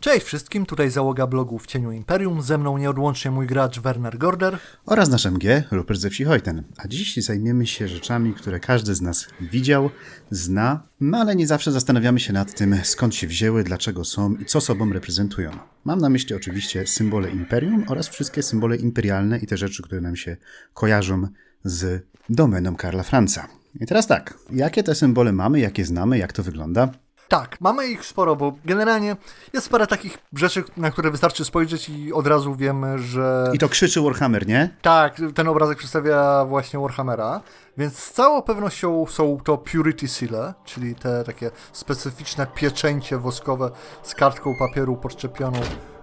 Cześć wszystkim, tutaj załoga blogu w cieniu Imperium, ze mną nieodłącznie mój gracz Werner Gorder. oraz nasz MG, Rupert ze wsi Hojten. A dziś zajmiemy się rzeczami, które każdy z nas widział, zna, no ale nie zawsze zastanawiamy się nad tym, skąd się wzięły, dlaczego są i co sobą reprezentują. Mam na myśli oczywiście symbole Imperium oraz wszystkie symbole imperialne i te rzeczy, które nam się kojarzą z domeną Karla Franca. I teraz tak, jakie te symbole mamy, jakie znamy, jak to wygląda? Tak, mamy ich sporo, bo generalnie jest parę takich rzeczy, na które wystarczy spojrzeć i od razu wiemy, że I to krzyczy Warhammer, nie? tak, ten obrazek przedstawia właśnie Warhammera, więc z całą pewnością są to Purity Seal, czyli te takie specyficzne pieczęcie woskowe z kartką papieru podczepioną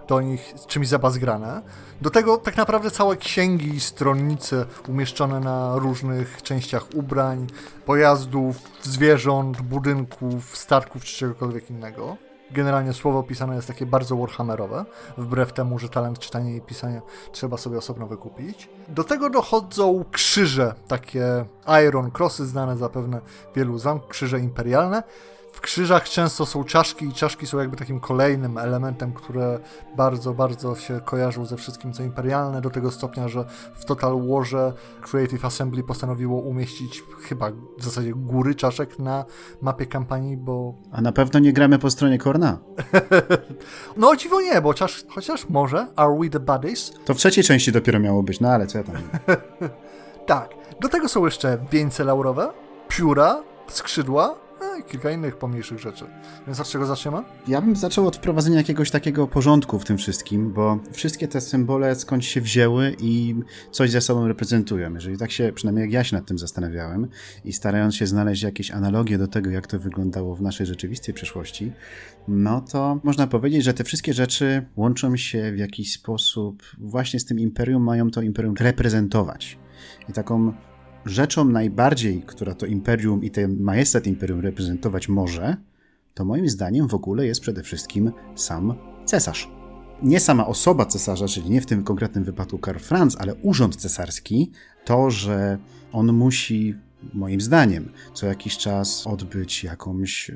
do nich czymś zabazgrane. Do tego tak naprawdę całe księgi i stronnice umieszczone na różnych częściach ubrań, pojazdów, zwierząt, budynków, statków czy czegokolwiek innego. Generalnie słowo pisane jest takie bardzo warhammerowe, wbrew temu, że talent czytania i pisania trzeba sobie osobno wykupić. Do tego dochodzą krzyże, takie Iron Crossy, znane zapewne wielu z wam, krzyże imperialne. W krzyżach często są czaszki i czaszki są jakby takim kolejnym elementem, które bardzo, bardzo się kojarzą ze wszystkim co imperialne, do tego stopnia, że w Total Warze Creative Assembly postanowiło umieścić chyba w zasadzie góry czaszek na mapie kampanii, bo A na pewno nie gramy po stronie Korna. no dziwo nie, bo chociaż, chociaż może Are We The Buddies? To w trzeciej części dopiero miało być, no ale co ja tam... Tak. Do tego są jeszcze wieńce laurowe, pióra, skrzydła no i kilka innych pomniejszych rzeczy. Więc od czego zaczniemy? Ja bym zaczął od wprowadzenia jakiegoś takiego porządku w tym wszystkim, bo wszystkie te symbole skąd się wzięły i coś ze sobą reprezentują. Jeżeli tak się, przynajmniej jak ja się nad tym zastanawiałem i starając się znaleźć jakieś analogie do tego, jak to wyglądało w naszej rzeczywistej przeszłości, no to można powiedzieć, że te wszystkie rzeczy łączą się w jakiś sposób właśnie z tym imperium, mają to imperium reprezentować. I taką rzeczą najbardziej, która to imperium i ten majestat imperium reprezentować może, to moim zdaniem w ogóle jest przede wszystkim sam cesarz. Nie sama osoba cesarza, czyli nie w tym konkretnym wypadku Karl Franz, ale urząd cesarski, to, że on musi, moim zdaniem, co jakiś czas odbyć jakąś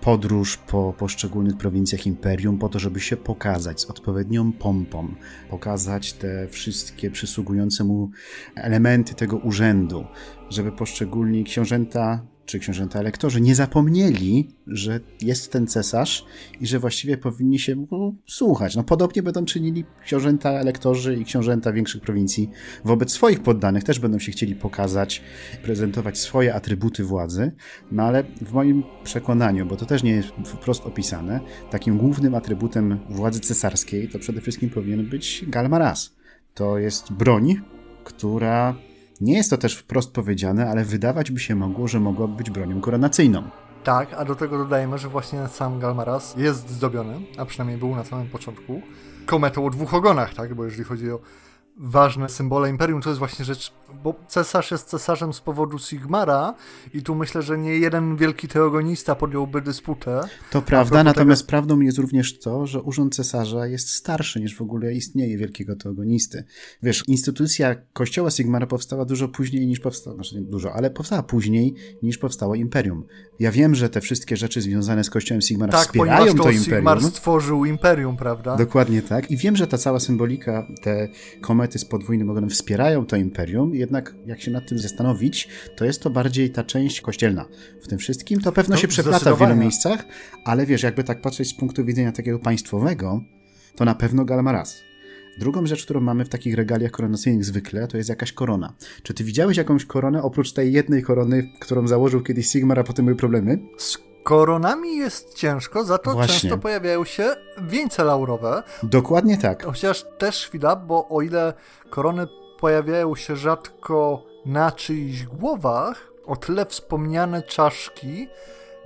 podróż po poszczególnych prowincjach imperium, po to, żeby się pokazać z odpowiednią pompą, pokazać te wszystkie przysługujące mu elementy tego urzędu, żeby poszczególni książęta czy książęta elektorzy nie zapomnieli, że jest ten cesarz i że właściwie powinni się mu słuchać. No podobnie będą czynili książęta elektorzy i książęta większych prowincji wobec swoich poddanych, też będą się chcieli pokazać, prezentować swoje atrybuty władzy, no ale w moim przekonaniu, bo to też nie jest wprost opisane, takim głównym atrybutem władzy cesarskiej to przede wszystkim powinien być galmaras. To jest broń, która nie jest to też wprost powiedziane, ale wydawać by się mogło, że mogłaby być bronią koronacyjną. Tak, a do tego dodajmy, że właśnie sam Galmaras jest zdobiony, a przynajmniej był na samym początku, kometą o dwóch ogonach, tak? Bo jeżeli chodzi o ważne symbole imperium, to jest właśnie rzecz, bo cesarz jest cesarzem z powodu Sigmara i tu myślę, że nie jeden wielki teogonista podjąłby dysputę. To prawda, natomiast prawdą jest również to, że urząd cesarza jest starszy niż w ogóle istnieje wielkiego teogonisty. Wiesz, instytucja kościoła Sigmara powstała dużo później niż powstała, znaczy dużo, ale powstała później niż powstało imperium. Ja wiem, że te wszystkie rzeczy związane z kościołem Sigmara tak, wspierają to, to Sigmar imperium. stworzył imperium, prawda? Dokładnie tak. I wiem, że ta cała symbolika, te komety z podwójnym ogonem wspierają to imperium, jednak jak się nad tym zastanowić, to jest to bardziej ta część kościelna w tym wszystkim. To pewno No, się przeplata w wielu miejscach, ale wiesz, jakby tak patrzeć z punktu widzenia takiego państwowego, to na pewno Galmaras. Drugą rzecz, którą mamy w takich regaliach koronacyjnych zwykle, to jest jakaś korona. Czy ty widziałeś jakąś koronę oprócz tej jednej korony, którą założył kiedyś Sigmar, a potem były problemy? Z koronami jest ciężko, za to Właśnie. często pojawiają się wieńce laurowe, Dokładnie tak. Chociaż też chwila, bo o ile korony pojawiają się rzadko na czyichś głowach, o tyle wspomniane czaszki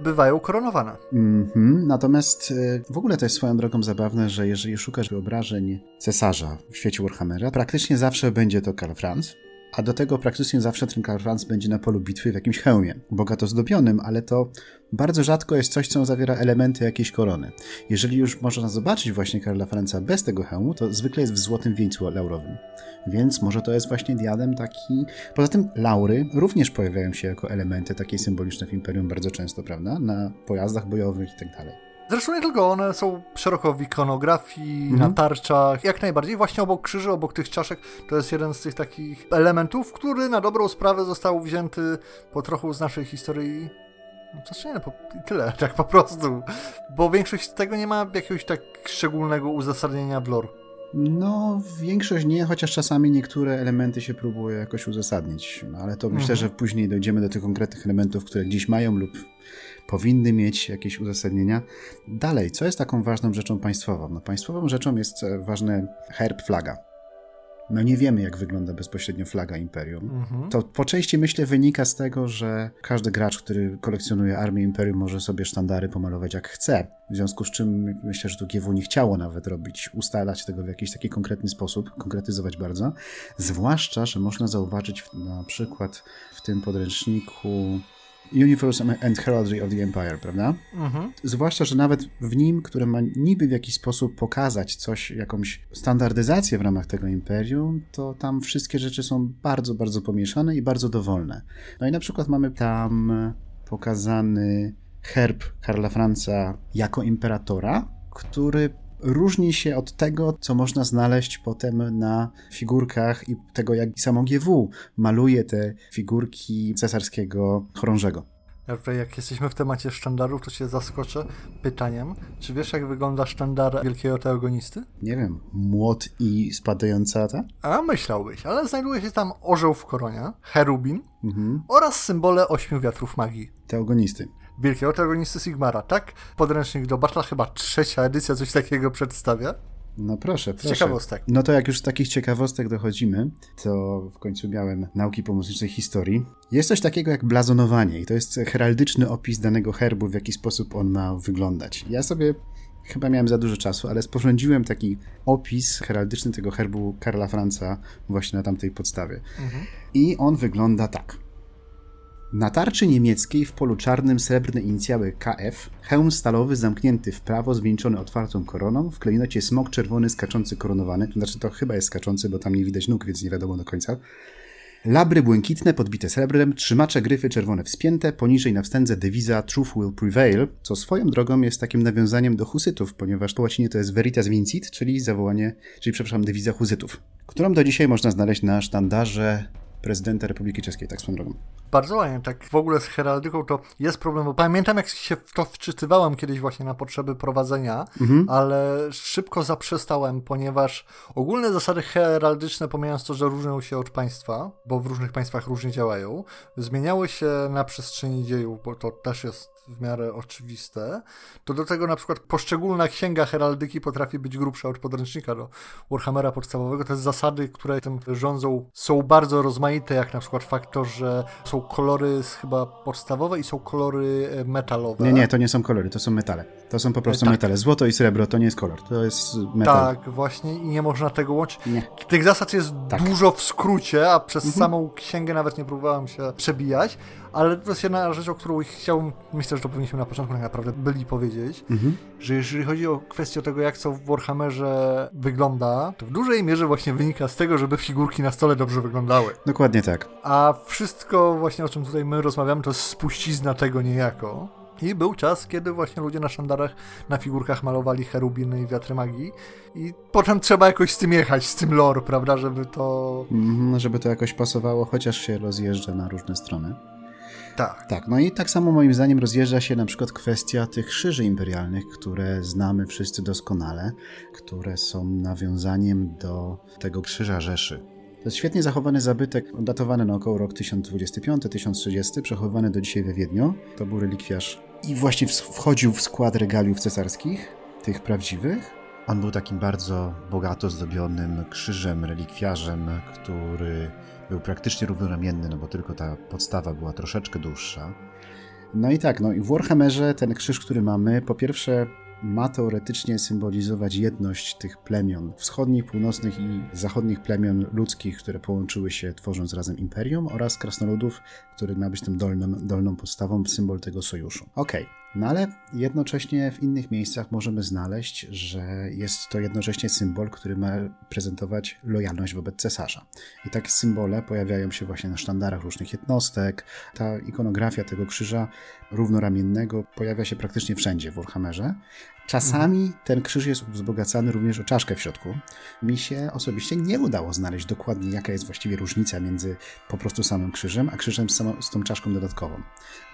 bywają koronowane. Mhm. Natomiast e, w ogóle to jest swoją drogą zabawne, że jeżeli szukasz wyobrażeń cesarza w świecie Warhammera, praktycznie zawsze będzie to Karl Franz, a do tego praktycznie zawsze Franz będzie na polu bitwy w jakimś hełmie, bogato zdobionym, ale to bardzo rzadko jest coś, co zawiera elementy jakiejś korony. Jeżeli już można zobaczyć właśnie Karla Franza bez tego hełmu, to zwykle jest w złotym wieńcu laurowym. Więc może to jest właśnie diadem taki... Poza tym laury również pojawiają się jako elementy takie symboliczne w Imperium bardzo często, prawda? Na pojazdach bojowych i tak dalej. Zresztą nie tylko, one są szeroko w ikonografii, Mhm. na tarczach, jak najbardziej. Właśnie obok krzyży, obok tych czaszek, to jest jeden z tych takich elementów, który na dobrą sprawę został wzięty po trochu z naszej historii. No to nie, po, tyle, tak po prostu. Bo większość z tego nie ma jakiegoś tak szczególnego uzasadnienia w lore. No, większość nie, chociaż czasami niektóre elementy się próbuje jakoś uzasadnić. No, ale to myślę, Mhm. że później dojdziemy do tych konkretnych elementów, które gdzieś mają lub powinny mieć jakieś uzasadnienia. Dalej, co jest taką ważną rzeczą państwową? No, państwową rzeczą jest e, ważny herb flaga. No nie wiemy, jak wygląda bezpośrednio flaga Imperium. Mhm. To po części myślę wynika z tego, że każdy gracz, który kolekcjonuje armię Imperium, może sobie sztandary pomalować jak chce. W związku z czym myślę, że tu GW nie chciało nawet robić, ustalać tego w jakiś taki konkretny sposób, konkretyzować bardzo. Zwłaszcza, że można zauważyć na przykład w tym podręczniku Universal and Heraldry of the Empire, prawda? Mhm. Zwłaszcza, że nawet w nim, który ma niby w jakiś sposób pokazać coś, jakąś standardyzację w ramach tego imperium, to tam wszystkie rzeczy są bardzo, bardzo pomieszane i bardzo dowolne. No i na przykład mamy tam pokazany herb Karla Franca jako imperatora, który różni się od tego, co można znaleźć potem na figurkach i tego, jak samo GW maluje te figurki cesarskiego chorążego. Ja jak jesteśmy w temacie sztandarów, to się zaskoczę pytaniem, czy wiesz jak wygląda sztandar wielkiego teogonisty? nie wiem, młot i spadająca ta? A myślałbyś, ale znajduje się tam orzeł w koronie, cherubin Mhm. oraz symbole ośmiu wiatrów magii. Teogonisty. Wielkiego teogonisty Sigmara, tak? Podręcznik do Batla, chyba trzecia edycja coś takiego przedstawia. No proszę, proszę. ciekawostek. No to jak już z takich ciekawostek dochodzimy, to w końcu miałem nauki pomocniczej historii. Jest coś takiego jak blazonowanie i to jest heraldyczny opis danego herbu, w jaki sposób on ma wyglądać. Ja sobie chyba miałem za dużo czasu, ale sporządziłem taki opis heraldyczny tego herbu Karla Franca właśnie na tamtej podstawie. I on wygląda tak. Na tarczy niemieckiej w polu czarnym srebrne inicjały KF, hełm stalowy zamknięty w prawo, zwieńczony otwartą koroną, w klejnocie smok czerwony skaczący koronowany, znaczy to chyba jest skaczący, bo tam nie widać nóg, więc nie wiadomo do końca. Labry błękitne podbite srebrem, trzymacze gryfy czerwone wspięte, poniżej na wstędze dewiza Truth will prevail, co swoją drogą jest takim nawiązaniem do husytów, ponieważ po łacinie to jest Veritas Vincit, czyli zawołanie, czyli przepraszam, dewiza husytów, którą do dzisiaj można znaleźć na sztandarze prezydenta Republiki Czeskiej, tak swoją drogą. Bardzo ładnie, tak w ogóle z heraldyką to jest problem, bo pamiętam jak się w to wczytywałem kiedyś właśnie na potrzeby prowadzenia, ale szybko zaprzestałem, ponieważ ogólne zasady heraldyczne, pomijając to, że różnią się od państwa, bo w różnych państwach różnie działają, zmieniały się na przestrzeni dziejów, bo to też jest w miarę oczywiste, to do tego na przykład poszczególna księga heraldyki potrafi być grubsza od podręcznika do Warhammera podstawowego. Te zasady, które tym rządzą, są bardzo rozmaite, jak na przykład fakt to, że są kolory chyba podstawowe i są kolory e, metalowe. Nie, nie, to nie są kolory, to są metale. To są po prostu tak. metale. Złoto i srebro to nie jest kolor, to jest metal. Tak, właśnie i nie można tego łączyć. Nie. Tych zasad jest Tak. dużo w skrócie, a przez Mhm. samą księgę nawet nie próbowałem się przebijać, ale to jest jedna rzecz, o którą chciałbym, myślę, że to powinniśmy na początku tak naprawdę byli powiedzieć, Mhm. że jeżeli chodzi o kwestię tego, jak co w Warhammerze wygląda, to w dużej mierze właśnie wynika z tego, żeby figurki na stole dobrze wyglądały. Dokładnie tak. A wszystko właśnie o czym tutaj my rozmawiamy, to jest spuścizna tego niejako. I był czas, kiedy właśnie ludzie na szandarach, na figurkach malowali cherubiny i wiatry magii. I potem trzeba jakoś z tym jechać, z tym lore, prawda, żeby to... Mhm, żeby to jakoś pasowało, chociaż się rozjeżdża na różne strony. Tak. Tak, no i tak samo moim zdaniem rozjeżdża się na przykład kwestia tych krzyży imperialnych, które znamy wszyscy doskonale, które są nawiązaniem do tego krzyża Rzeszy. To jest świetnie zachowany zabytek, datowany na około rok 1025-1030, przechowany do dzisiaj we Wiedniu. To był relikwiarz i właśnie wchodził w skład regaliów cesarskich, tych prawdziwych. On był takim bardzo bogato zdobionym krzyżem, relikwiarzem, który był praktycznie równoramienny, no bo tylko ta podstawa była troszeczkę dłuższa. No i tak, no i w Warhammerze ten krzyż, który mamy, po pierwsze ma teoretycznie symbolizować jedność tych plemion wschodnich, północnych i zachodnich plemion ludzkich, które połączyły się tworząc razem imperium oraz krasnoludów, który ma być tym dolną, dolną podstawą, symbol tego sojuszu. Okej, No ale jednocześnie w innych miejscach możemy znaleźć, że jest to jednocześnie symbol, który ma prezentować lojalność wobec cesarza. I takie symbole pojawiają się właśnie na sztandarach różnych jednostek. Ta ikonografia tego krzyża równoramiennego pojawia się praktycznie wszędzie w Warhammerze. Czasami ten krzyż jest wzbogacany również o czaszkę w środku. Mi się osobiście nie udało znaleźć dokładnie, jaka jest właściwie różnica między po prostu samym krzyżem, a krzyżem z, samą, z tą czaszką dodatkową.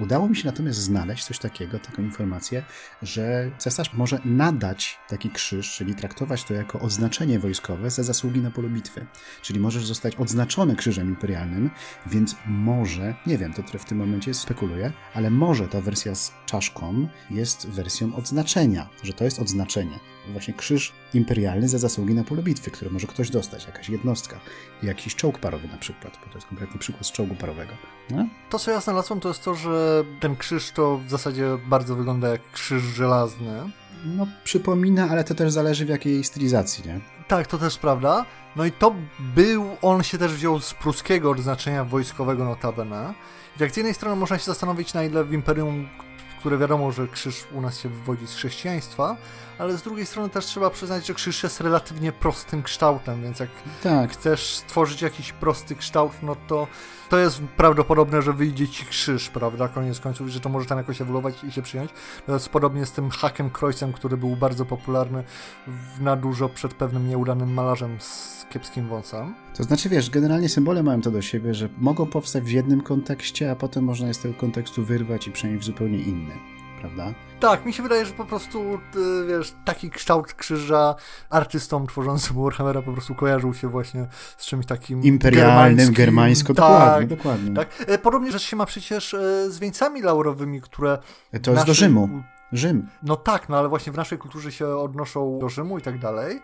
Udało mi się natomiast znaleźć coś takiego, taką informację, że cesarz może nadać taki krzyż, czyli traktować to jako odznaczenie wojskowe za zasługi na polu bitwy. Czyli możesz zostać odznaczony krzyżem imperialnym, więc może, nie wiem, to w tym momencie spekuluję, ale może ta wersja z czaszką jest wersją odznaczenia, że to jest odznaczenie. Właśnie krzyż imperialny za zasługi na polu bitwy, który może ktoś dostać, jakaś jednostka, jakiś czołg parowy na przykład, bo to jest konkretny przykład z czołgu parowego. No? To, co ja znalazłem, to jest to, że ten krzyż to w zasadzie bardzo wygląda jak krzyż żelazny. no przypomina, ale to też zależy w jakiej stylizacji, nie? Tak, to też prawda. No i to był, on się też wziął z pruskiego odznaczenia wojskowego notabene. I tak z jednej strony można się zastanowić, na ile w Imperium, które wiadomo, że krzyż u nas się wywodzi z chrześcijaństwa, ale z drugiej strony też trzeba przyznać, że krzyż jest relatywnie prostym kształtem, więc jak Tak, chcesz stworzyć jakiś prosty kształt, no to to jest prawdopodobne, że wyjdzie ci krzyż, prawda, koniec końców, że to może tam jakoś ewoluować i się przyjąć. To jest podobnie z tym hakiem Kreuzem, który był bardzo popularny na dużo przed pewnym nieudanym malarzem z kiepskim wąsem. to znaczy wiesz, generalnie symbole mają to do siebie, że mogą powstać w jednym kontekście, a potem można je z tego kontekstu wyrwać i przenieść w zupełnie inny, prawda? Tak, mi się wydaje, że po prostu, y, wiesz, taki kształt krzyża artystom tworzącym Warhammera po prostu kojarzył się właśnie z czymś takim Imperialnym, germańsko, tak, dokładnie, dokładnie. Tak. E, Podobnie rzecz się ma przecież e, z wieńcami laurowymi, które To w jest do Rzymu. Rzym. No tak, no ale właśnie w naszej kulturze się odnoszą do Rzymu i tak dalej.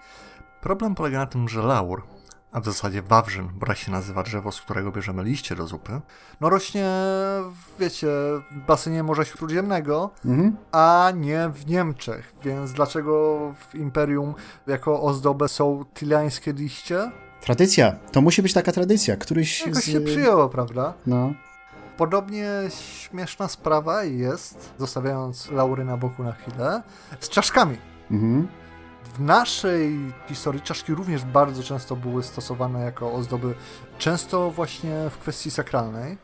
Problem polega na tym, że laur, a w zasadzie wawrzyn, bo tak się nazywa drzewo, z którego bierzemy liście do zupy, no rośnie, wiecie, w basenie Morza Śródziemnego, Mhm. a nie w Niemczech. Więc dlaczego w Imperium jako ozdobę są tyliańskie liście? Tradycja. To musi być taka tradycja. Któryś Jakoś z... się przyjęło, prawda? No. Podobnie śmieszna sprawa jest, zostawiając laury na boku na chwilę, z czaszkami. Mhm. W naszej historii czaszki również bardzo często były stosowane jako ozdoby, często właśnie w kwestii sakralnej.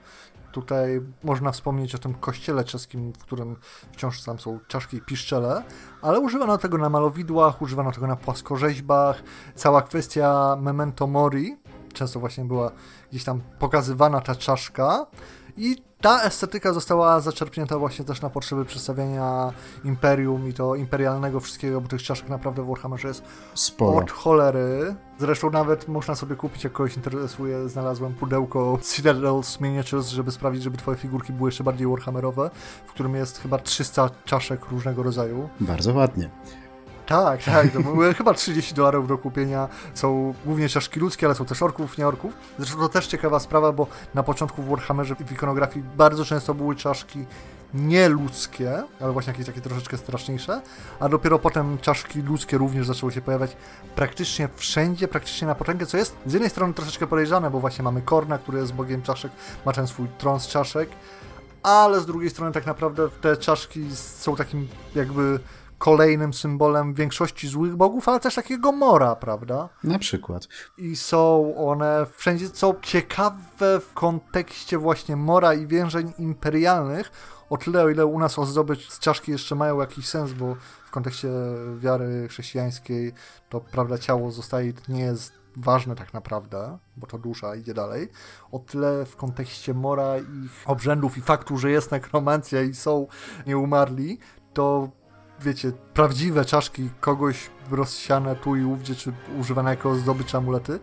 Tutaj można wspomnieć o tym kościele czeskim, w którym wciąż tam są czaszki i piszczele, ale używano tego na malowidłach, używano tego na płaskorzeźbach. Cała kwestia memento mori, często właśnie była gdzieś tam pokazywana ta czaszka i ta estetyka została zaczerpnięta właśnie też na potrzeby przedstawiania imperium i to imperialnego wszystkiego, bo tych czaszek naprawdę w Warhammerze jest Sporo. od cholery. Zresztą nawet można sobie kupić, jak kogoś interesuje, znalazłem pudełko Citadel's Miniatures, żeby sprawdzić, żeby twoje figurki były jeszcze bardziej warhammerowe, w którym jest chyba 300 czaszek różnego rodzaju. Bardzo ładnie. Tak, tak, to były chyba 30 dolarów do kupienia. Są głównie czaszki ludzkie, ale są też orków, nie orków. Zresztą to też ciekawa sprawa, bo na początku w Warhammerze w ikonografii bardzo często były czaszki nieludzkie, ale właśnie jakieś takie troszeczkę straszniejsze, a dopiero potem czaszki ludzkie również zaczęły się pojawiać praktycznie wszędzie, praktycznie na potęgę, co jest z jednej strony troszeczkę podejrzane, bo właśnie mamy Korna, który jest bogiem czaszek, ma ten swój tron z czaszek, ale z drugiej strony tak naprawdę te czaszki są takim jakby kolejnym symbolem większości złych bogów, ale też takiego mora, prawda? Na przykład. I są one wszędzie, co ciekawe w kontekście właśnie mora i więzień imperialnych, o tyle, o ile u nas ozdoby z czaszki jeszcze mają jakiś sens, bo w kontekście wiary chrześcijańskiej to prawda ciało zostaje, nie jest ważne tak naprawdę, bo to dusza idzie dalej. O tyle w kontekście mora ich obrzędów i faktu, że jest nekromancja i są nieumarli, to wiecie, prawdziwe czaszki kogoś rozsiane tu i ówdzie, czy używane jako zdobycz amulety,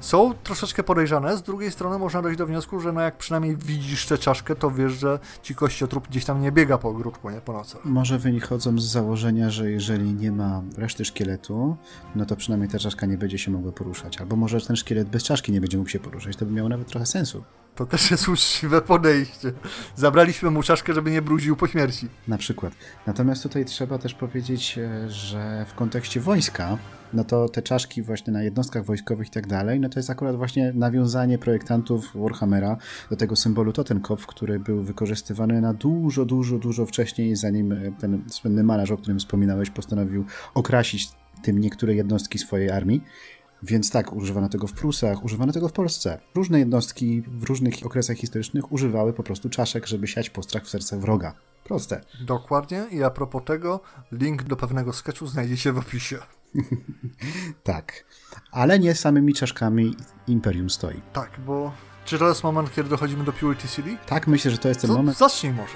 są troszeczkę podejrzane. Z drugiej strony można dojść do wniosku, że no jak przynajmniej widzisz tę czaszkę, to wiesz, że ci kościotrup gdzieś tam nie biega po ogródku, nie po nocach. Może wychodzą z założenia, że jeżeli nie ma reszty szkieletu, no to przynajmniej ta czaszka nie będzie się mogła poruszać. Albo może ten szkielet bez czaszki nie będzie mógł się poruszać. To by miało nawet trochę sensu. To też jest uczciwe podejście. Zabraliśmy mu czaszkę, żeby nie brudził po śmierci. Na przykład. Natomiast tutaj trzeba też powiedzieć, e, że w kontekście wojska no to te czaszki właśnie na jednostkach wojskowych i tak dalej, no to jest akurat właśnie nawiązanie projektantów Warhammera do tego symbolu Totenkopf, który był wykorzystywany na dużo, dużo, dużo wcześniej, zanim e, ten słynny malarz, o którym wspominałeś, postanowił okrasić tym niektóre jednostki swojej armii. Więc tak, używano tego w Prusach, używano tego w Polsce. Różne jednostki w różnych okresach historycznych używały po prostu czaszek, żeby siać postrach w serce wroga. Proste. Dokładnie. I a propos tego, link do pewnego sketchu znajdziecie w opisie. Tak. Ale nie samymi czaszkami Imperium stoi. Tak, bo czy to jest moment, kiedy dochodzimy do Purity City? Tak, myślę, że to jest ten To moment. zacznij może.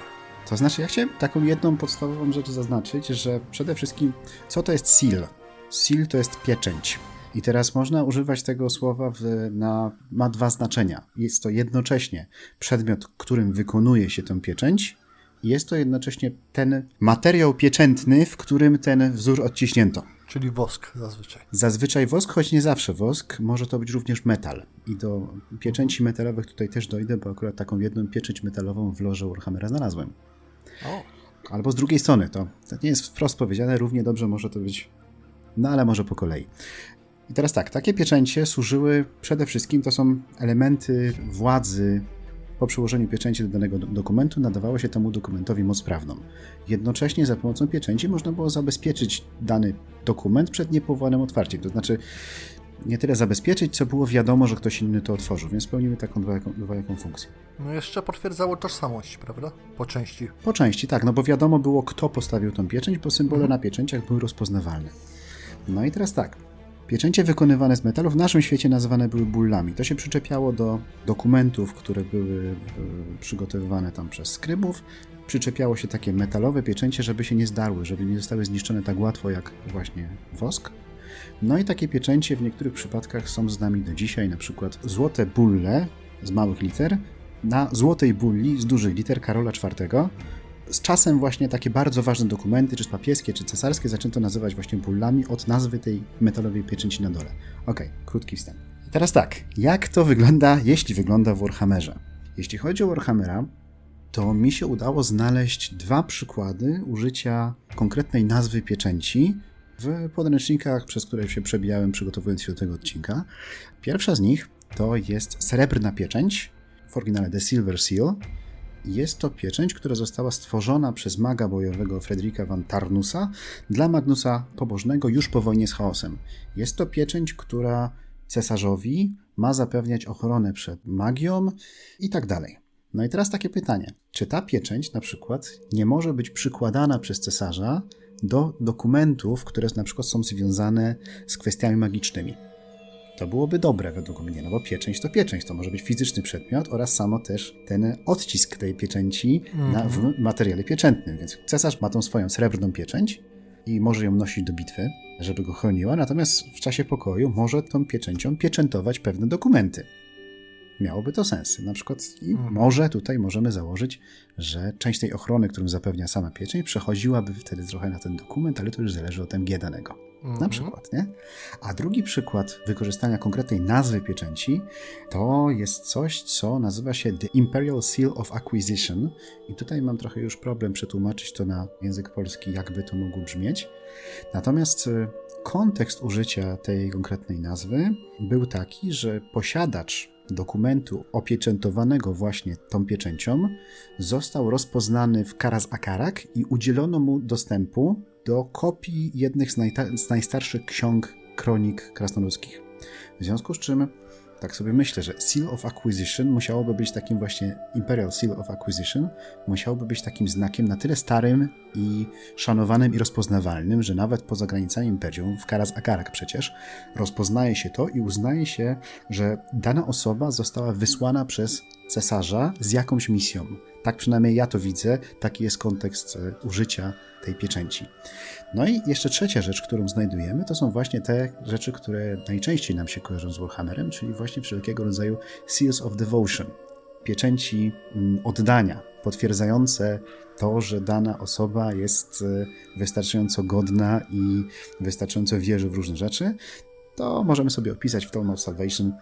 To znaczy, ja chciałem taką jedną podstawową rzecz zaznaczyć, że przede wszystkim, co to jest seal? Seal to jest pieczęć. I teraz można używać tego słowa w, na, ma dwa znaczenia. Jest to jednocześnie przedmiot, którym wykonuje się tę pieczęć, i jest to jednocześnie ten materiał pieczętny, w którym ten wzór odciśnięto. Czyli wosk zazwyczaj. Zazwyczaj wosk, choć nie zawsze wosk, może to być również metal. I do pieczęci metalowych tutaj też dojdę, bo akurat taką jedną pieczęć metalową w loże Warhammera znalazłem. O, Albo z drugiej strony, to, to nie jest wprost powiedziane, równie dobrze może to być, no ale może po kolei. I teraz tak, takie pieczęcie służyły przede wszystkim, to są elementy władzy. Po przyłożeniu pieczęci do danego do- dokumentu nadawało się temu dokumentowi moc prawną. Jednocześnie za pomocą pieczęci można było zabezpieczyć dany dokument przed niepowołanym otwarciem. To znaczy nie tyle zabezpieczyć, co było wiadomo, że ktoś inny to otworzył, więc spełniły taką dwojaką, dwojaką funkcję. no jeszcze potwierdzało tożsamość, prawda? Po części. Po części tak, no bo wiadomo było, kto postawił tą pieczęć, bo symbole na pieczęciach były rozpoznawalne. No i teraz tak. Pieczęcie wykonywane z metalu w naszym świecie nazywane były bullami. To się przyczepiało do dokumentów, które były e, przygotowywane tam przez skrybów. Przyczepiało się takie metalowe pieczęcie, żeby się nie zdarły, żeby nie zostały zniszczone tak łatwo jak właśnie wosk. No i takie pieczęcie w niektórych przypadkach są z nami do dzisiaj, na przykład złote bulle z małych liter na złotej bulli z dużych liter Karola IV. Z czasem właśnie takie bardzo ważne dokumenty, czy papieskie, czy cesarskie, zaczęto nazywać właśnie bullami od nazwy tej metalowej pieczęci na dole. Okej, krótki wstęp. Teraz tak, jak to wygląda, jeśli wygląda w Warhammerze? Jeśli chodzi o Warhammera, to mi się udało znaleźć dwa przykłady użycia konkretnej nazwy pieczęci w podręcznikach, przez które się przebijałem przygotowując się do tego odcinka. Pierwsza z nich to jest srebrna pieczęć, w oryginale The Silver Seal. Jest to pieczęć, która została stworzona przez maga bojowego Fredrika van Tarnusa dla Magnusa Pobożnego już po wojnie z chaosem. Jest to pieczęć, która cesarzowi ma zapewniać ochronę przed magią i tak dalej. No i teraz takie pytanie. Czy ta pieczęć na przykład nie może być przykładana przez cesarza do dokumentów, które na przykład są związane z kwestiami magicznymi? To byłoby dobre według mnie, no bo pieczęć to pieczęć, to może być fizyczny przedmiot oraz samo też ten odcisk tej pieczęci na, w materiale pieczętnym. Więc cesarz ma tą swoją srebrną pieczęć i może ją nosić do bitwy, żeby go chroniła, natomiast w czasie pokoju może tą pieczęcią pieczętować pewne dokumenty. Miałoby to sens. Na przykład i może tutaj możemy założyć, że część tej ochrony, którą zapewnia sama pieczęć, przechodziłaby wtedy trochę na ten dokument, ale to już zależy od MG danego. Na przykład, nie? A drugi przykład wykorzystania konkretnej nazwy pieczęci to jest coś, co nazywa się The Imperial Seal of Acquisition. I tutaj mam trochę już problem przetłumaczyć to na język polski, jakby to mogło brzmieć. Natomiast y, kontekst użycia tej konkretnej nazwy był taki, że posiadacz dokumentu opieczętowanego właśnie tą pieczęcią został rozpoznany w Karaz Akarak i udzielono mu dostępu do kopii jednych z, najta- z najstarszych ksiąg kronik krasnoludzkich. W związku z czym, tak sobie myślę, że Seal of Acquisition musiałoby być takim właśnie Imperial Seal of Acquisition, musiałoby być takim znakiem na tyle starym i szanowanym i rozpoznawalnym, że nawet poza granicami Imperium, w Karaz Akarak przecież, rozpoznaje się to i uznaje się, że dana osoba została wysłana przez cesarza z jakąś misją. Tak przynajmniej ja to widzę, taki jest kontekst e, użycia tej pieczęci. No i jeszcze trzecia rzecz, którą znajdujemy, to są właśnie te rzeczy, które najczęściej nam się kojarzą z Warhammerem, czyli właśnie wszelkiego rodzaju Seals of Devotion, pieczęci mm, oddania, potwierdzające to, że dana osoba jest e, wystarczająco godna i wystarczająco wierzy w różne rzeczy. To możemy sobie opisać w Tome of Salvation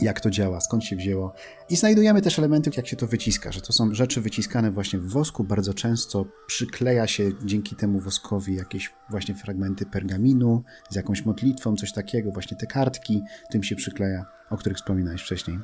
jak to działa, skąd się wzięło. I znajdujemy też elementy, jak się to wyciska, że to są rzeczy wyciskane właśnie w wosku. Bardzo często przykleja się dzięki temu woskowi jakieś właśnie fragmenty pergaminu z jakąś modlitwą, coś takiego, właśnie te kartki, tym się przykleja, o których wspominałeś wcześniej.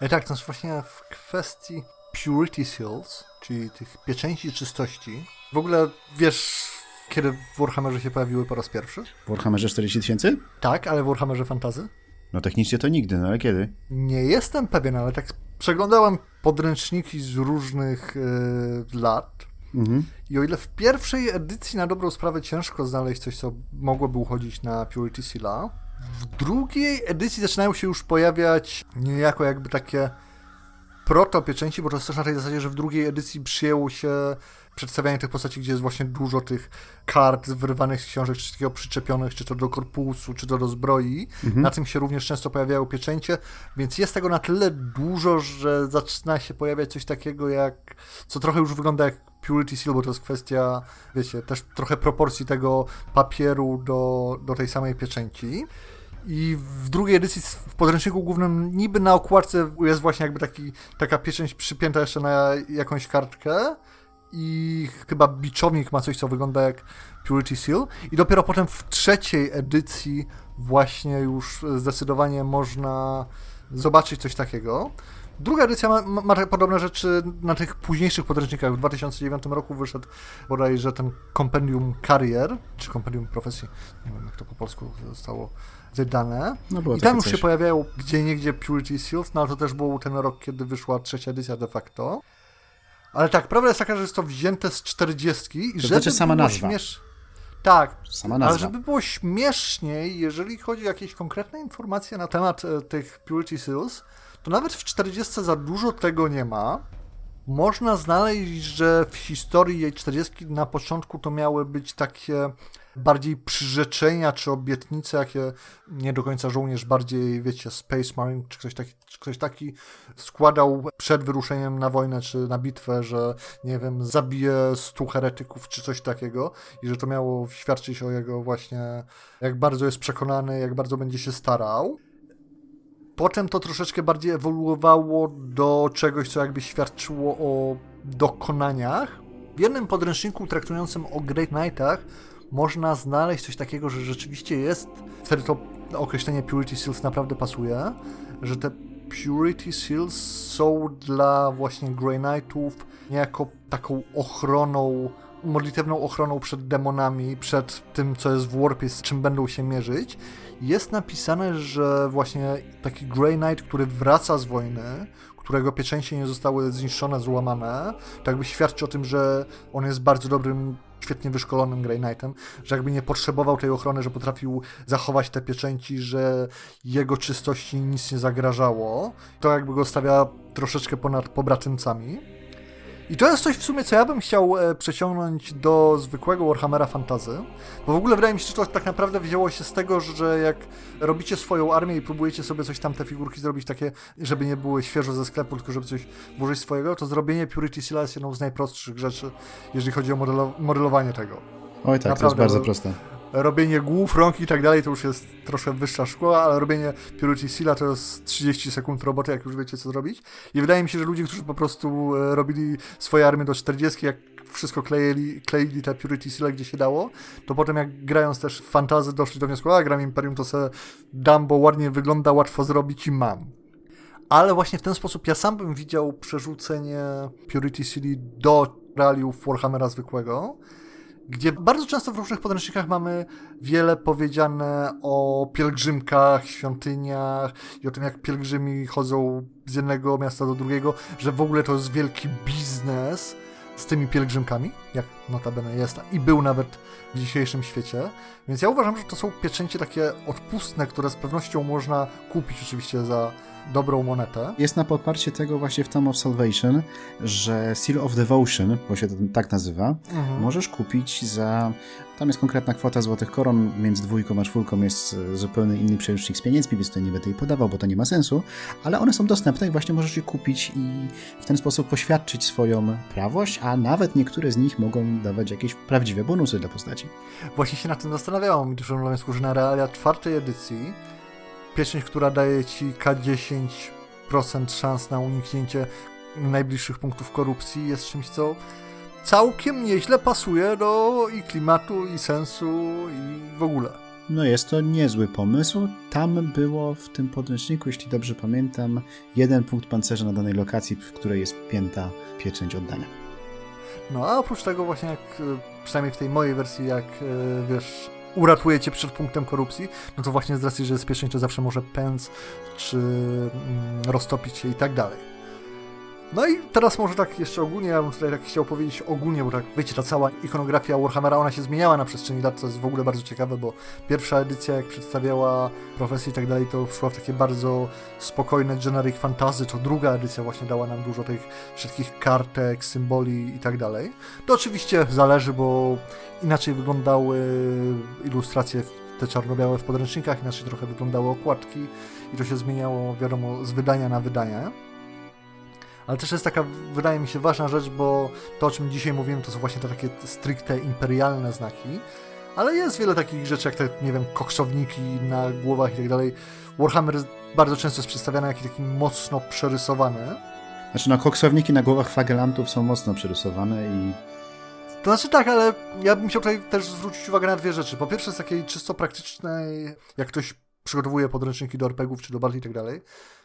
E, tak, to jest właśnie w kwestii Purity Seals, czyli tych pieczęci czystości. W ogóle wiesz, kiedy w Warhammerze się pojawiły po raz pierwszy? W Warhammerze 40 tysięcy? Tak, ale w Warhammerze Fantazy? No technicznie to nigdy, no ale kiedy? Nie jestem pewien, ale tak przeglądałem podręczniki z różnych e, lat. Mhm. I o ile w pierwszej edycji na dobrą sprawę ciężko znaleźć coś, co mogłoby uchodzić na Purity Seala, w drugiej edycji zaczynają się już pojawiać niejako jakby takie proto-pieczęci, bo to jest też na tej zasadzie, że w drugiej edycji przyjęło się przedstawianie tych postaci, gdzie jest właśnie dużo tych kart wyrywanych z książek, czy takiego przyczepionych, czy to do korpusu, czy to do zbroi. Na tym się również często pojawiają pieczęcie, więc jest tego na tyle dużo, że zaczyna się pojawiać coś takiego jak, co trochę już wygląda jak Purity Seal, bo to jest kwestia, wiecie, też trochę proporcji tego papieru do, do tej samej pieczęci. I w drugiej edycji w podręczniku głównym niby na okładce jest właśnie jakby taki, taka pieczęć przypięta jeszcze na jakąś kartkę i chyba biczownik ma coś, co wygląda jak Purity Seal i dopiero potem w trzeciej edycji właśnie już zdecydowanie można zobaczyć coś takiego. Druga edycja ma, ma, podobne rzeczy na tych późniejszych podręcznikach. W 2009 roku wyszedł bodajże ten Compendium Carrier, czy Compendium Profesji, nie wiem jak to po polsku zostało wydane. No I tam już coś. się pojawiają gdzie niegdzie Purity Seals, no ale to też był ten rok, kiedy wyszła trzecia edycja de facto. Ale tak, prawda jest taka, że jest to wzięte z 40 i żeby znaczy sama było nazwa. śmiesz... Tak, Sama ale nazwa. żeby było śmieszniej, jeżeli chodzi o jakieś konkretne informacje na temat e, tych Purity Seals, to nawet w 40 za dużo tego nie ma. Można znaleźć, że w historii jej 40 na początku to miały być takie bardziej przyrzeczenia czy obietnice, jakie nie do końca żołnierz, bardziej wiecie, Space Marine czy ktoś taki, czy ktoś taki składał przed wyruszeniem na wojnę czy na bitwę, że nie wiem, zabije stu heretyków czy coś takiego i że to miało świadczyć o jego właśnie, jak bardzo jest przekonany, jak bardzo będzie się starał. Potem to troszeczkę bardziej ewoluowało do czegoś, co jakby świadczyło o dokonaniach. W jednym podręczniku traktującym o Great Knightach można znaleźć coś takiego, że rzeczywiście jest, wtedy to określenie Purity Seals naprawdę pasuje, że te Purity Seals są dla właśnie Grey Knightów niejako taką ochroną, modlitewną ochroną przed demonami, przed tym, co jest w warpie, z czym będą się mierzyć. Jest napisane, że właśnie taki Grey Knight, który wraca z wojny, którego pieczęcie nie zostały zniszczone, złamane, to jakby świadczy o tym, że on jest bardzo dobrym, świetnie wyszkolonym Grey Knightem, że jakby nie potrzebował tej ochrony, że potrafił zachować te pieczęci, że jego czystości nic nie zagrażało. To jakby go stawia troszeczkę ponad pobratymcami. I to jest coś w sumie, co ja bym chciał e, przeciągnąć do zwykłego Warhammera Fantazy, bo w ogóle wydaje mi się, że to tak naprawdę wzięło się z tego, że jak robicie swoją armię i próbujecie sobie coś tam, te figurki zrobić takie, żeby nie były świeżo ze sklepu, tylko żeby coś włożyć swojego, to zrobienie Purity Seala jest jedną z najprostszych rzeczy, jeżeli chodzi o modelo- modelowanie tego. Oj tak, to jest Naprawdę, bardzo proste. Robienie głów, rąk i tak dalej to już jest troszkę wyższa szkoła, ale robienie Purity Seala to jest 30 sekund roboty, jak już wiecie co zrobić. I wydaje mi się, że ludzie, którzy po prostu e, robili swoje armie do 40, jak wszystko kleili, kleili te Purity Seale gdzie się dało, to potem jak grając też w fantazy doszli do wniosku, a gram Imperium to se dam, bo ładnie wygląda, łatwo zrobić i mam. Ale właśnie w ten sposób ja sam bym widział przerzucenie Purity Seali do realiów Warhammera zwykłego, gdzie bardzo często w różnych podręcznikach mamy wiele powiedziane o pielgrzymkach, świątyniach i o tym, jak pielgrzymi chodzą z jednego miasta do drugiego, że w ogóle to jest wielki biznes z tymi pielgrzymkami, jak notabene jest i był nawet w dzisiejszym świecie. Więc ja uważam, że to są pieczęcie takie odpustne, które z pewnością można kupić oczywiście za dobrą monetę. Jest na podparcie tego właśnie w Tom of Salvation, że Seal of Devotion, bo się to tak nazywa, Mhm. możesz kupić za. Tam jest konkretna kwota złotych koron, między dwójką a czwórką jest zupełnie inny przełącznik z pieniędzmi, więc tutaj nie będę jej podawał, bo to nie ma sensu, ale one są dostępne i właśnie możesz je kupić i w ten sposób poświadczyć swoją prawość, a nawet niektóre z nich mogą dawać jakieś prawdziwe bonusy dla postaci. Właśnie się nad tym do wniosku, że na realia czwartej edycji pieczęć, która daje ci K10% szans na uniknięcie najbliższych punktów korupcji jest czymś, co całkiem nieźle pasuje do i klimatu, i sensu, i w ogóle. No jest to niezły pomysł. Tam było w tym podręczniku, jeśli dobrze pamiętam, jeden punkt pancerza na danej lokacji, w której jest pięta pieczęć oddania. No a oprócz tego właśnie jak, e, przynajmniej w tej mojej wersji, jak e, wiesz, uratuje cię przed punktem korupcji, no to właśnie z racji, że jest pieczęć, to zawsze może pędz, czy mm, roztopić się i tak dalej. No i teraz może tak jeszcze ogólnie, ja bym tutaj tak chciał powiedzieć ogólnie, bo tak wiecie, ta cała ikonografia Warhammera, ona się zmieniała na przestrzeni lat, co jest w ogóle bardzo ciekawe, bo pierwsza edycja, jak przedstawiała profesję i tak dalej, to szła w takie bardzo spokojne generic fantasy, to druga edycja właśnie dała nam dużo tych wszystkich kartek, symboli i tak dalej. To oczywiście zależy, bo inaczej wyglądały ilustracje te czarno-białe w podręcznikach, inaczej trochę wyglądały okładki i to się zmieniało, wiadomo, z wydania na wydanie. Ale też jest taka, wydaje mi się, ważna rzecz, bo to, o czym dzisiaj mówimy, to są właśnie te takie stricte imperialne znaki. Ale jest wiele takich rzeczy, jak te, nie wiem, koksowniki na głowach i tak dalej. Warhammer bardzo często jest przedstawiany jako taki mocno przerysowany. Znaczy, no, koksowniki na głowach fagelantów są mocno przerysowane i To znaczy tak, ale ja bym chciał tutaj też zwrócić uwagę na dwie rzeczy. Po pierwsze z takiej czysto praktycznej, jak ktoś przygotowuje podręczniki do RPGów czy do Battle i tak dalej,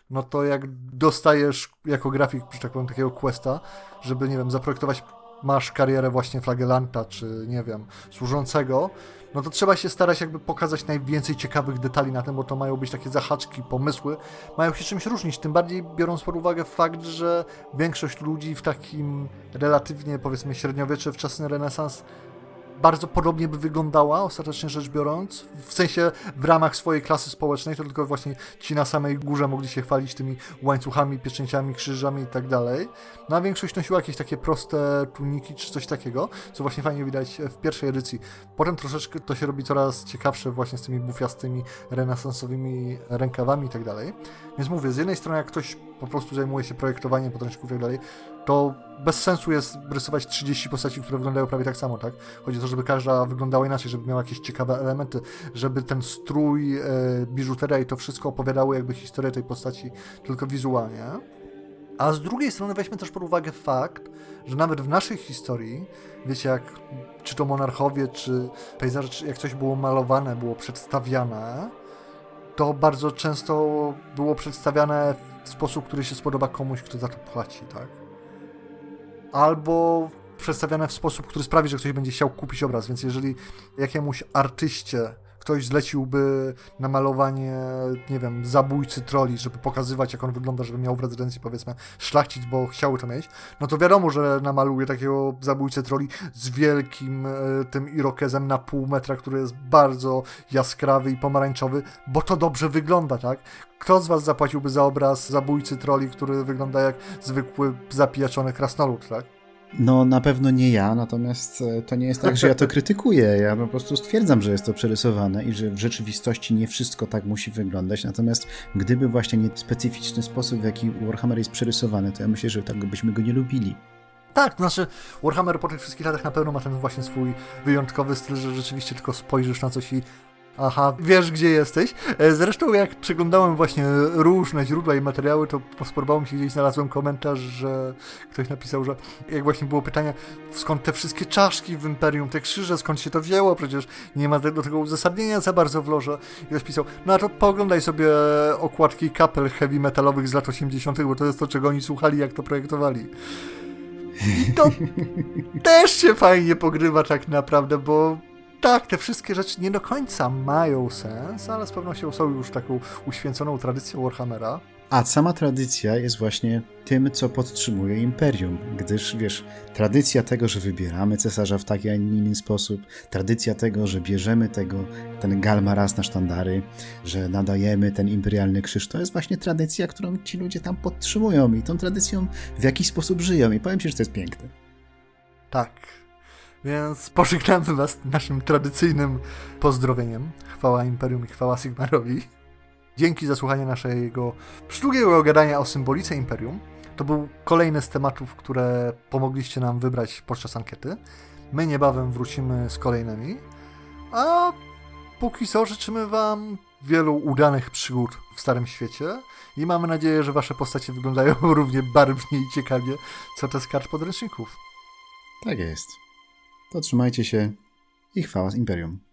no to jak dostajesz jako grafik, że tak powiem, takiego questa, żeby, nie wiem, zaprojektować, masz karierę właśnie flagelanta, czy, nie wiem, służącego, no to trzeba się starać jakby pokazać najwięcej ciekawych detali na tym, bo to mają być takie zahaczki, pomysły, mają się czymś różnić, tym bardziej biorąc pod uwagę fakt, że większość ludzi w takim relatywnie, powiedzmy, średniowiecze, wczesny renesans bardzo podobnie by wyglądała, ostatecznie rzecz biorąc. W sensie w ramach swojej klasy społecznej, to tylko właśnie ci na samej górze mogli się chwalić tymi łańcuchami, pieczęciami, krzyżami i tak dalej. No a większość nosiła jakieś takie proste tuniki czy coś takiego, co właśnie fajnie widać w pierwszej edycji. Potem troszeczkę to się robi coraz ciekawsze właśnie z tymi bufiastymi, renesansowymi rękawami i tak dalej. Więc mówię, z jednej strony jak ktoś po prostu zajmuje się projektowaniem podręczników i tak dalej, to bez sensu jest rysować 30 postaci, które wyglądają prawie tak samo, tak? Chodzi o to, żeby każda wyglądała inaczej, żeby miała jakieś ciekawe elementy, żeby ten strój, e, biżuteria i to wszystko opowiadało jakby historię tej postaci tylko wizualnie. A z drugiej strony weźmy też pod uwagę fakt, że nawet w naszej historii, wiecie, jak czy to monarchowie, czy pejzaże, czy jak coś było malowane, było przedstawiane, to bardzo często było przedstawiane w sposób, który się spodoba komuś, kto za to płaci, tak? Albo przedstawiane w sposób, który sprawi, że ktoś będzie chciał kupić obraz, więc jeżeli jakiemuś artyście ktoś zleciłby namalowanie, nie wiem, zabójcy troli, żeby pokazywać, jak on wygląda, żeby miał w rezydencji, powiedzmy, szlachcic, bo chciały to mieć, no to wiadomo, że namaluje takiego zabójcę troli z wielkim e, tym irokezem na pół metra, który jest bardzo jaskrawy i pomarańczowy, bo to dobrze wygląda, tak? Kto z was zapłaciłby za obraz zabójcy troli, który wygląda jak zwykły zapijaczony krasnolud, tak? No, na pewno nie ja, natomiast e, to nie jest tak, że ja to krytykuję. Ja po prostu stwierdzam, że jest to przerysowane i że w rzeczywistości nie wszystko tak musi wyglądać. Natomiast gdyby właśnie nie specyficzny sposób, w jaki Warhammer jest przerysowany, to ja myślę, że tak byśmy go nie lubili. Tak, znaczy Warhammer po tych wszystkich latach na pewno ma ten właśnie swój wyjątkowy styl, że rzeczywiście tylko spojrzysz na coś i aha, wiesz gdzie jesteś. E, Zresztą jak przeglądałem właśnie różne źródła i materiały, to spodobało mi się gdzieś znalazłem komentarz, że ktoś napisał, że jak właśnie było pytanie, skąd te wszystkie czaszki w Imperium, te krzyże, skąd się to wzięło, przecież nie ma do tego uzasadnienia za bardzo w loże. I ktoś pisał, no a to pooglądaj sobie okładki kapel heavy metalowych z lat 80., bo to jest to, czego oni słuchali, jak to projektowali. I to też się fajnie pogrywa tak naprawdę, bo tak, te wszystkie rzeczy nie do końca mają sens, ale z pewnością są już taką uświęconą tradycją Warhammera. A sama tradycja jest właśnie tym, co podtrzymuje imperium, gdyż wiesz, tradycja tego, że wybieramy cesarza w taki, a nie inny sposób, tradycja tego, że bierzemy tego, ten galmaraz na sztandary, że nadajemy ten imperialny krzyż, to jest właśnie tradycja, którą ci ludzie tam podtrzymują i tą tradycją w jakiś sposób żyją i powiem ci, że to jest piękne. Tak. Więc pożegnamy Was naszym tradycyjnym pozdrowieniem. Chwała Imperium i chwała Sigmarowi. Dzięki za słuchanie naszego przydługiego gadania o symbolice Imperium. To był kolejny z tematów, które pomogliście nam wybrać podczas ankiety. My niebawem wrócimy z kolejnymi. A póki co życzymy Wam wielu udanych przygód w Starym Świecie i mamy nadzieję, że wasze postacie wyglądają równie barwnie i ciekawie, co te z kart podręczników. Tak jest. To trzymajcie się i chwała z Imperium.